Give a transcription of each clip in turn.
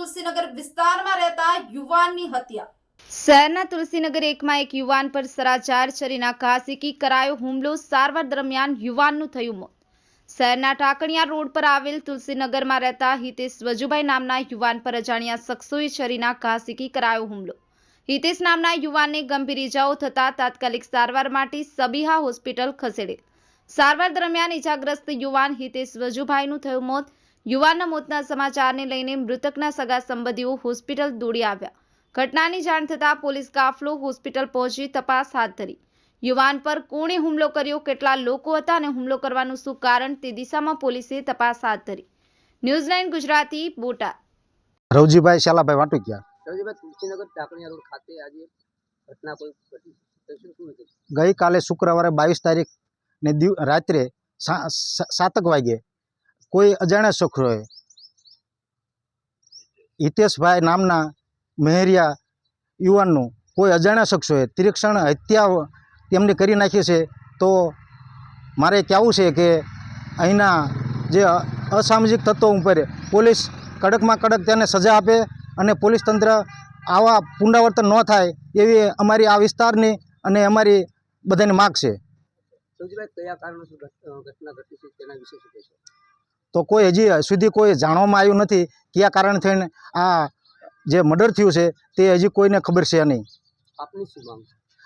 તુલસીનગર વિસ્તારમાં રહેતા યુવાનની હત્યા. શહેરના તુલસીનગર એકમાં એક યુવાન પર સરાચાર, છરીના ઘાસીકી કરાયો હુમલો, સારવાર દરમિયાન યુવાનનું થયું મોત. શહેરના ટાકણિયા રોડ પર આવેલ તુલસીનગરમાં રહેતા હિતેશ વજુભાઈ નામના યુવાન પર અજાણ્યા શખ્સોએ છરીના ઘાસીકી કરાયો હુમલો. હિતેશ નામના યુવાનને ગંભીર ઇજાઓ થતા તાત્કાલિક સારવાર માટે સબીહા હોસ્પિટલ ખસેડેલ. સારવાર દરમિયાન ઇજાગ્રસ્ત યુવાન હિતેશ વજુભાઈનું થયું મોત. યુવાનના મોતના સમાચારને લઈને મૃતકના સગા સંબંધીઓ હોસ્પિટલ દોડી આવ્યા. ઘટનાની જાણ થતાં પોલીસ કાફલો હોસ્પિટલ પહોંચી તપાસ હાથ ધરી. યુવાન પર કોણે હુમલો કર્યો કેટલા લોકો હતા અને હુમલો કરવાનું શું કારણ તે દિશામાં પોલીસે તપાસ હાથ ધરી. News nine Gujarati Botad. Ravjibhai Shalabhai Vatukiya. Ravjibhai Tulsinagar Tankaniya road ખાતે આજે ઘટના કોઈ ઘટી તો શું શું હતું? ગઈકાલે શુક્રવારે બાવીસ તારીખ ને દિવ રાત્રે સા- સા- સાતક વાગે કોઈ અજાણ્યા છોકરોએ હિતેશભાઈ નામના મહેરિયા યુવાનનું કોઈ અજાણ્યા શખ્સોએ તિરક્ષણ, હત્યા તેમની કરી નાખી છે, તો મારે કહેવું છે કે અહીંના જે અસામાજિક તત્વો ઉપર પોલીસ કડકમાં કડક તેને સજા આપે અને પોલીસ તંત્ર આવા પુનરાવર્તન ન થાય એવી અમારી આ વિસ્તારની અને અમારી બધાની માગ છે. તો કોઈ હજી સુધી કોઈ જાણવામાં આવ્યું નથી કયા કારણ થઈને આ જે મર્ડર થયું છે તે હજી કોઈને ખબર છે નહીં. આપની શું માંગ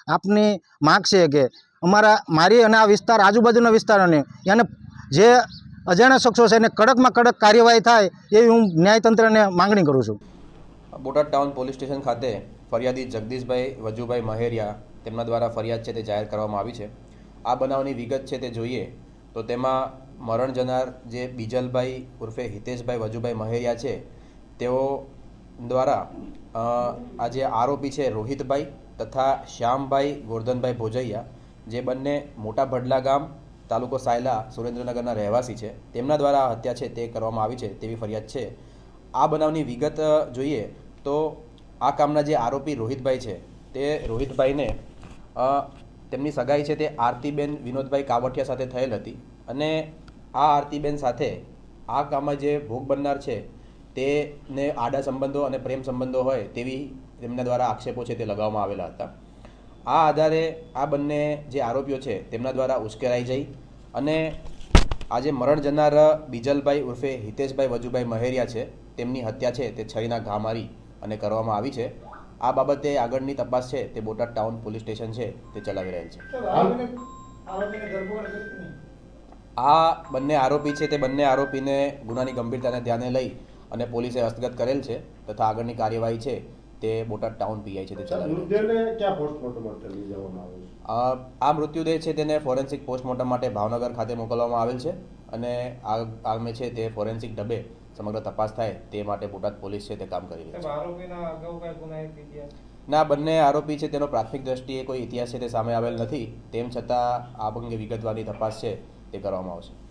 આપની માગ છે કે અમારા મારી અને આ વિસ્તાર આજુબાજુના વિસ્તારોને એને જે અજાણ્યા શખ્સો છે એને કડકમાં કડક કાર્યવાહી થાય એવી હું ન્યાયતંત્રને માંગણી કરું છું. બોટાદ ટાઉન પોલીસ સ્ટેશન ખાતે ફરિયાદી જગદીશભાઈ વજુભાઈ મહેરિયા તેમના દ્વારા ફરિયાદ છે તે જાહેર કરવામાં આવી છે. આ બનાવની વિગત છે તે જોઈએ તો તેમાં મરણ જનાર જે બીજલભાઈ ઉર્ફે હિતેશભાઈ વજુભાઈ મહેરિયા છે, તેઓ દ્વારા આ જે આરોપી છે રોહિતભાઈ તથા શ્યામભાઈ ગોરધનભાઈ ભોજૈયા, જે બંને મોટા ભડલા ગામ, તાલુકો સાયલા, સુરેન્દ્રનગરના રહેવાસી છે. તેમના દ્વારા હત્યા છે તે કરવામાં આવી છે તેવી ફરિયાદ છે. આ બનાવની વિગત જોઈએ તો આ કામના જે આરોપી રોહિતભાઈ છે, તે રોહિતભાઈને તેમની સગાઈ છે તે આરતીબેન વિનોદભાઈ કાવઠિયા સાથે થયેલ હતી અને આ આરતીબેન સાથે આ કામમાં જે ભોગ બનનાર છે, તેને આડા સંબંધો અને પ્રેમ સંબંધો હોય તેવી તેમના દ્વારા આક્ષેપો છે તે લગાવવામાં આવેલા હતા. આ આધારે આ બંને જે આરોપીઓ છે તેમના દ્વારા ઉશ્કેરાઈ જઈ અને આજે મરણ જનાર બીજલભાઈ ઉર્ફે હિતેશભાઈ વજુભાઈ મહેરિયા છે, તેમની હત્યા છે તે છરીના ઘા મારી અને કરવામાં આવી છે. આ બાબતે આગળની તપાસ છે તે બોટાદ ટાઉન પોલીસ સ્ટેશન છે તે ચલાવી રહેલ છે. આ બંને આરોપી છે તે બંને આરોપીને ગુનાની ગંભીરતાને ધ્યાને લઈ અને પોલીસે હસ્તગત કરેલ છે તથા આગળની કાર્યવાહી છે તે બોટાદ ટાઉન પીઆઈ છે તે ચલાવી આ મૃત્યુદેહ છે તેને ફોરેન્સિક પોસ્ટમોર્ટમ માટે ભાવનગર ખાતે મોકલવામાં આવેલ છે અને આ આમે છે તે ફોરેન્સિક ઢબે સમગ્ર તપાસ થાય તે માટે બોટાદ પોલીસ છે તે કામ કરી રહી છે. ના બંને આરોપી છે તેનો પ્રાથમિક દ્રષ્ટિએ કોઈ ઇતિહાસ છે તે સામે આવેલ નથી. તેમ છતાં આ અંગે વિગતવારની તપાસ છે તે કરવામાં આવશે